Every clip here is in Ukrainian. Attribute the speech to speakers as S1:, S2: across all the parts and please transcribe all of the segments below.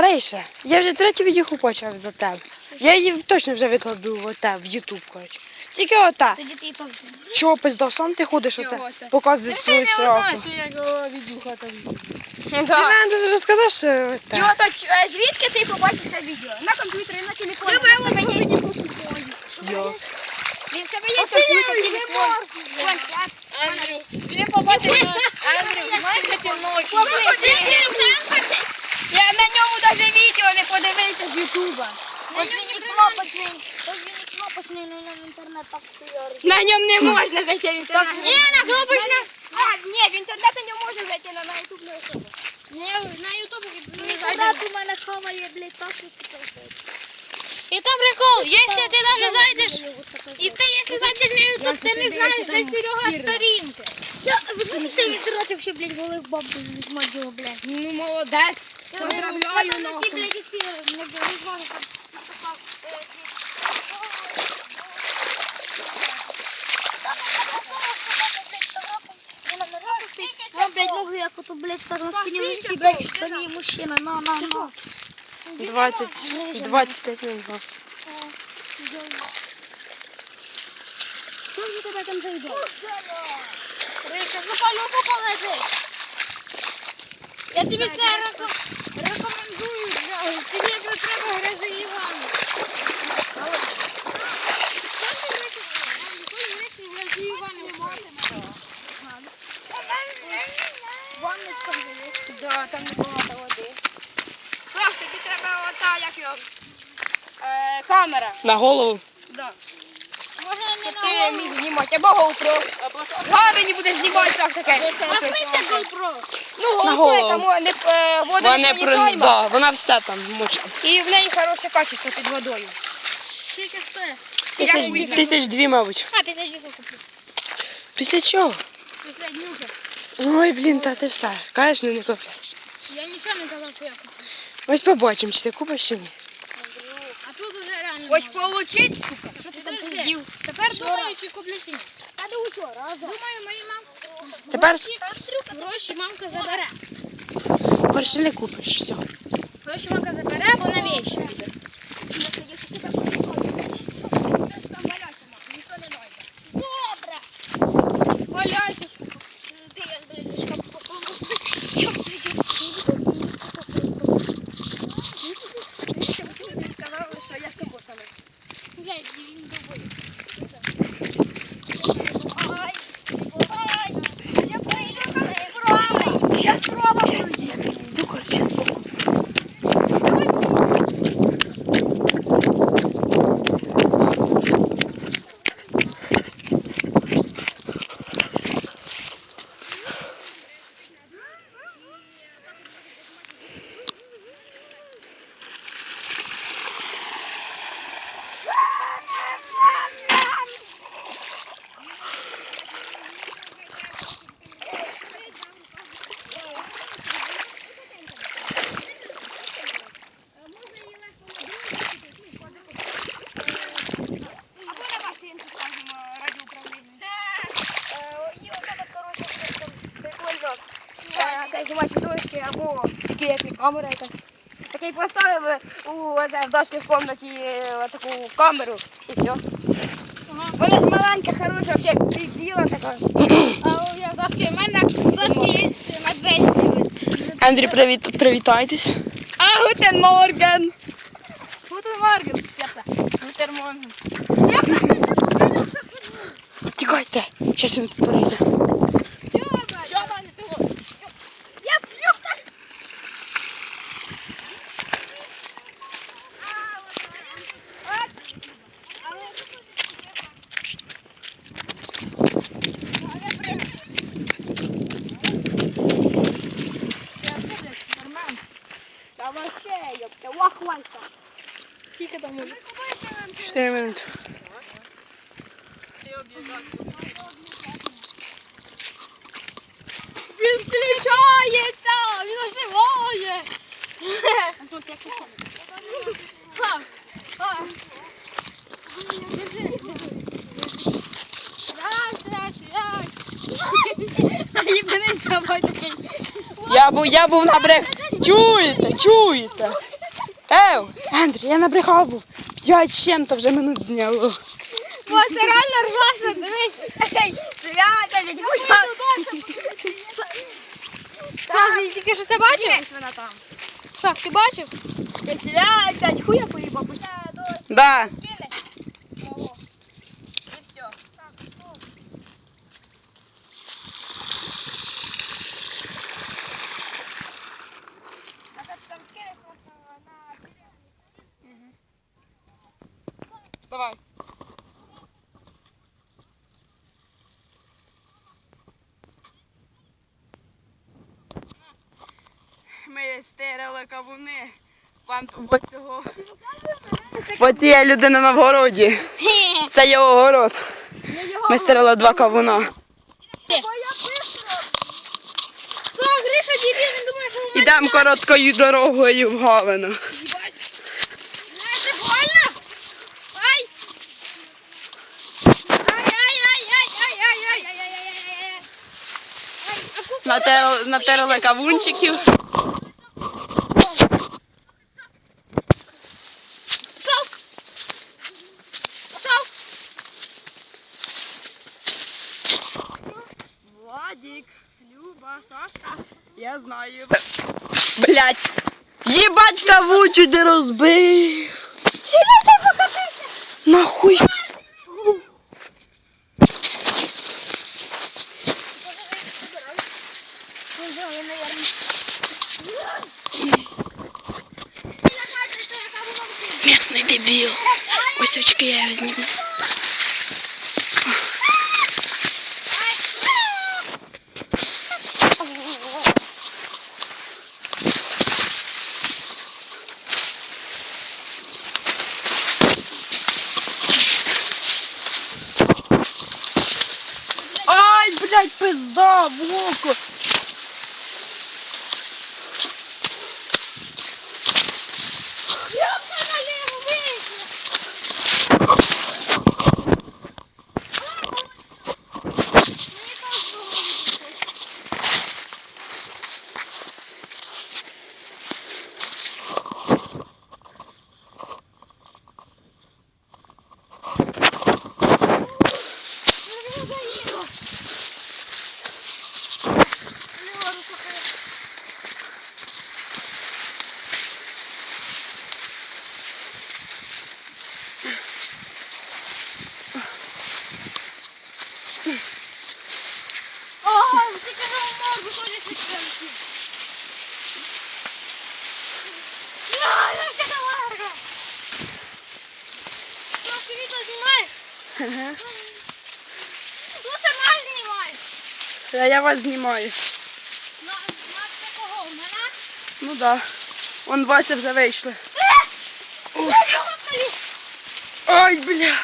S1: Рейша, я вже третю відео почав за тебе. Я її точно вже викладу в оте, в Ютуб, коротше. Тільки ота.
S2: Тоді ти поз...
S1: Чого пизда, сам ти ходиш
S3: Чого
S1: оте,
S3: це?
S1: показуєш
S3: Ти
S1: свою
S3: не
S1: сраку.
S3: знаєш, що я його відюха там.
S1: Ти нам розказав, що
S3: І
S1: оте.
S3: ото е, звідки ти побачиш це відео? На комп'ютері, на телефоні. В тебе є
S1: Йо.
S3: Він в тебе є комп'ютер, телефон.
S2: Планшет.
S3: Він побачив Андрю, знаєте ці ночі? Я на ньому навіть відео не подивився з Ютуба.
S2: Кнопочний. Ось кнопочний, ну нам інтернет так хуйорить.
S3: На ньому не можна зайти в інтернет.
S2: Ні, на кнопочне.
S3: А, ні, в інтернет не можна зайти, на Ютуб не особо.
S2: Ні, на ютубі не Інтернет у мене хаває, блядь, так, що ти
S3: І там прикол, якщо ти навіть зайдеш, і ти, якщо зайдеш на Ютуб, ти не знаєш, де Серега сторінка.
S2: Я, ви знаєте, він дурачок ще, блядь, голив бабку з модю, блядь.
S3: Ну, молодець. Поздравляю,
S2: Ті,
S3: нахуй.
S2: блядь, ці, не там. написав, е, блядь, ноги як ото, блядь, так на спині лежить, блядь, самі мужчина, на, на, на.
S1: 20, 25 минут.
S2: Хто ж тебе там зайде?
S3: Рика, ну по-любому лежить. Я тобі це реко- рекомендую, бля. Тобі треба гризи Івана.
S2: Ванночка вже є.
S3: Да, там небагато води. Саш, тобі треба ота, як його, е, камера.
S1: На голову.
S3: Да.
S2: Можна
S3: Щоб ти міг знімати, або GoPro. Гаві будеш знімати так таке.
S2: А смисл GoPro?
S3: Ну, GoPro,
S1: голову.
S3: там не, е, вода
S1: Вона
S3: не
S1: про
S3: проникаема.
S1: да, вона все там мочить.
S3: І в неї хороше качество під водою.
S2: Скільки стоїть?
S3: Як
S1: Тисяч, тисяч дві, мабуть.
S2: А, підожди, куплю.
S1: Після чого?
S2: Після днюха.
S1: Ой, блін, та ти все. Кажеш, ну не купляєш.
S2: Я нічого не казав, що я куплю.
S1: Ось побачимо, чи ти купиш чи ні.
S2: А тут уже реально.
S3: Ось получить, сука. Що ти там
S2: Підожди. Тепер думаю, чи куплю чи ні. Та до учора, Думаю, мої мам...
S1: Тепер
S2: Гроші мамка забере.
S1: коротше не купиш, все.
S2: Гроші мамка забере, бо на вещі піде.
S3: başa sıra başa sıra. Знімати відосики або як камера якась. Такий поставив у оце, в дошки в кімнаті е, таку камеру і все. Вона ж маленька, хороша, взагалі біла така.
S2: А у я дошки, в мене у дошки є медведь.
S1: Андрій, привіт, привітайтесь.
S3: А, гутен морген. Гутен морген. Гутен морген.
S1: Тікайте, щас він перейде.
S3: Я плюх так. Та вообще, ёпта, вахвалька. Скільки там може?
S1: Чотири минути.
S3: Він включається! Він оживає! Давай такий.
S1: Я був, я був на брех. Чуєте, чуєте? Ев, Андрій, я набрехав був. П'ять з чим-то вже минут зняло.
S3: Бо це реально ржачно, дивись. Ей, Свята, дядь. Так, ти тільки що це бачив? вона там. Так, ти бачив? Я свят, дядь хуя поїбав.
S1: Да.
S3: Кинеш? Ого. І все. Так, стоп. А так там кинеш на
S1: Давай. збирали кавуни по цієї людини на вгороді. Це його город. Ми стирали два кавуна. Ідемо короткою дорогою в гавину. Натерли кавунчиків. Я знаю. Блять. Ебать кавучу ти розбив. Нахуй. Местный дебил. Ось очки я его сниму. Блядь, пизда, в око.
S3: Ёпта, налево, выйди! Ой, тільки ж у морду ходять свіченки. Я, я тебе ларга. Що, ти відео знімаєш? Ну, це нас знімаєш.
S1: А я вас знімаю.
S3: На, на кого? Мене?
S1: Ну да. Вон Вася вже вийшли.
S3: Е! Ой, бля.
S1: Ай, бля.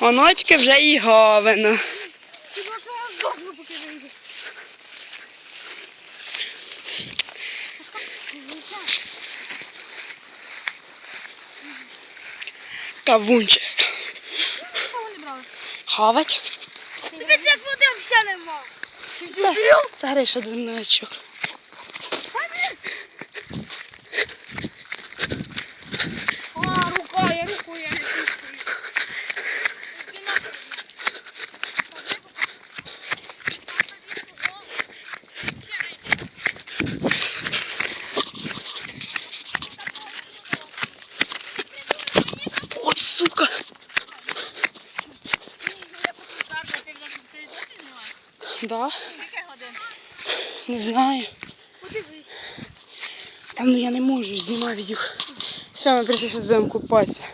S1: Оночки вже і говено. Кавунчик. Ховач?
S3: Дивіться, як води взагалі нема.
S1: Це, це Гриша дурночок. Сука. Да? Не знаю. Та ну я не можу знімати їх. Все, ми прийшли, зараз будемо купатися.